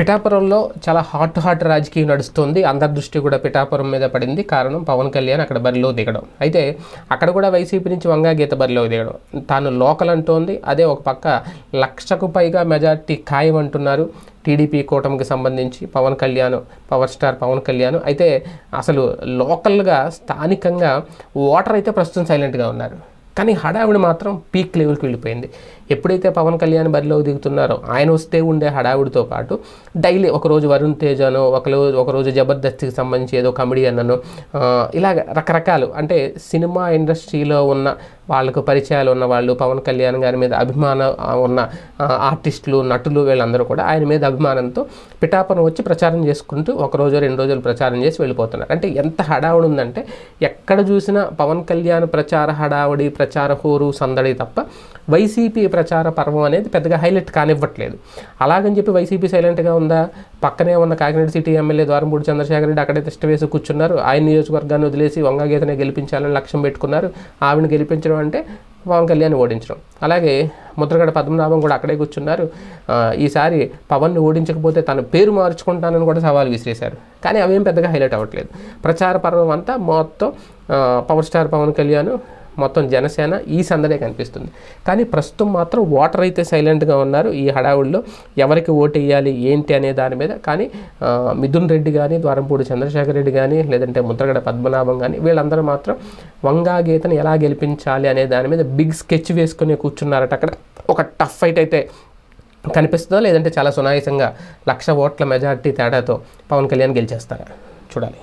పిఠాపురంలో చాలా hot hot రాజకీయం నడుస్తుంది. అందరి దృష్టి కూడా పిఠాపురం మీద పడింది. కారణం పవన్ కళ్యాణ్ అక్కడ బరిలో దిగడం. అయితే అక్కడ కూడా వైసీపీ నుంచి వంగా గీత బరిలో దిగడం. తాను లోకల్ అంటోంది. అదే ఒక పక్క లక్షకు పైగా మెజార్టీ ఖాయం అంటున్నారు. టీడీపీ కూటమికి సంబంధించి పవన్ కళ్యాణ్ పవర్ స్టార్ పవన్ కళ్యాణ్. అయితే అసలు లోకల్గా స్థానికంగా ఓటర్ అయితే ప్రస్తుతం సైలెంట్గా ఉన్నారు. కానీ హడావిడి మాత్రం పీక్ లెవెల్కి వెళ్ళిపోయింది. ఎప్పుడైతే పవన్ కళ్యాణ్ బరిలోకి దిగుతున్నారో ఆయన వస్తే ఉండే హడావిడితో పాటు డైలీ ఒకరోజు వరుణ్ తేజను ఒకరోజు ఒకరోజు జబర్దస్త్కి సంబంధించి ఏదో కమెడియన్ అన్నను ఇలాగ రకరకాలు. అంటే సినిమా ఇండస్ట్రీలో ఉన్న వాళ్ళకు పరిచయాలు ఉన్న వాళ్ళు పవన్ కళ్యాణ్ గారి మీద అభిమానం ఉన్న ఆర్టిస్టులు నటులు వీళ్ళందరూ కూడా ఆయన మీద అభిమానంతో పిఠాపన వచ్చి ప్రచారం చేసుకుంటూ ఒక రోజు రెండు రోజులు ప్రచారం చేసి వెళ్ళిపోతున్నారు. అంటే ఎంత హడావుడి ఉందంటే ఎక్కడ చూసినా పవన్ కళ్యాణ్ ప్రచార హడావుడి ప్రచార హోరు సందడి తప్ప వైసీపీ ప్రచార పర్వం అనేది పెద్దగా హైలైట్ కానివ్వట్లేదు. అలాగని చెప్పి వైసీపీ సైలెంట్గా ఉందా? పక్కనే ఉన్న కాకినాడ సిటీ ఎమ్మెల్యే ద్వారంపూడి చంద్రశేఖర్ రెడ్డి అక్కడే తిష్ట వేసి కూర్చున్నారు. ఆయన నియోజకవర్గాన్ని వదిలేసి వంగగీతనే గెలిపించాలని లక్ష్యం పెట్టుకున్నారు. ఆవిడని గెలిపించడం అంటే పవన్ కళ్యాణ్ ఓడించడం. అలాగే ముద్రగడ పద్మనాభం కూడా అక్కడే కూర్చున్నారు. ఈసారి పవన్ని ఓడించకపోతే తన పేరు మార్చుకుంటానని కూడా సవాల్ విసిరేశారు. కానీ అవేం పెద్దగా హైలైట్ అవ్వట్లేదు. ప్రచార పర్వం అంతా మొత్తం పవర్ స్టార్ పవన్ కళ్యాణ్ మొత్తం జనసేన ఈ సందడే కనిపిస్తుంది. కానీ ప్రస్తుతం మాత్రం ఓటర్ అయితే సైలెంట్గా ఉన్నారు ఈ హడావుల్లో ఎవరికి ఓటు వేయాలి ఏంటి అనే దాని మీద. కానీ మిథున్ రెడ్డి కానీ ద్వారంపూడి చంద్రశేఖర్ రెడ్డి కానీ లేదంటే ముద్రగడ పద్మనాభం కానీ వీళ్ళందరూ మాత్రం వంగా గీతను ఎలా గెలిపించాలి అనే దాని మీద బిగ్ స్కెచ్ వేసుకుని కూర్చున్నారట అక్కడ. ఒక టఫ్ ఫైట్ అయితే కనిపిస్తుందో లేదంటే చాలా సునాయాసంగా లక్ష ఓట్ల మెజార్టీ తేడాతో పవన్ కళ్యాణ్ గెలిచేస్తారా? చూడాలి.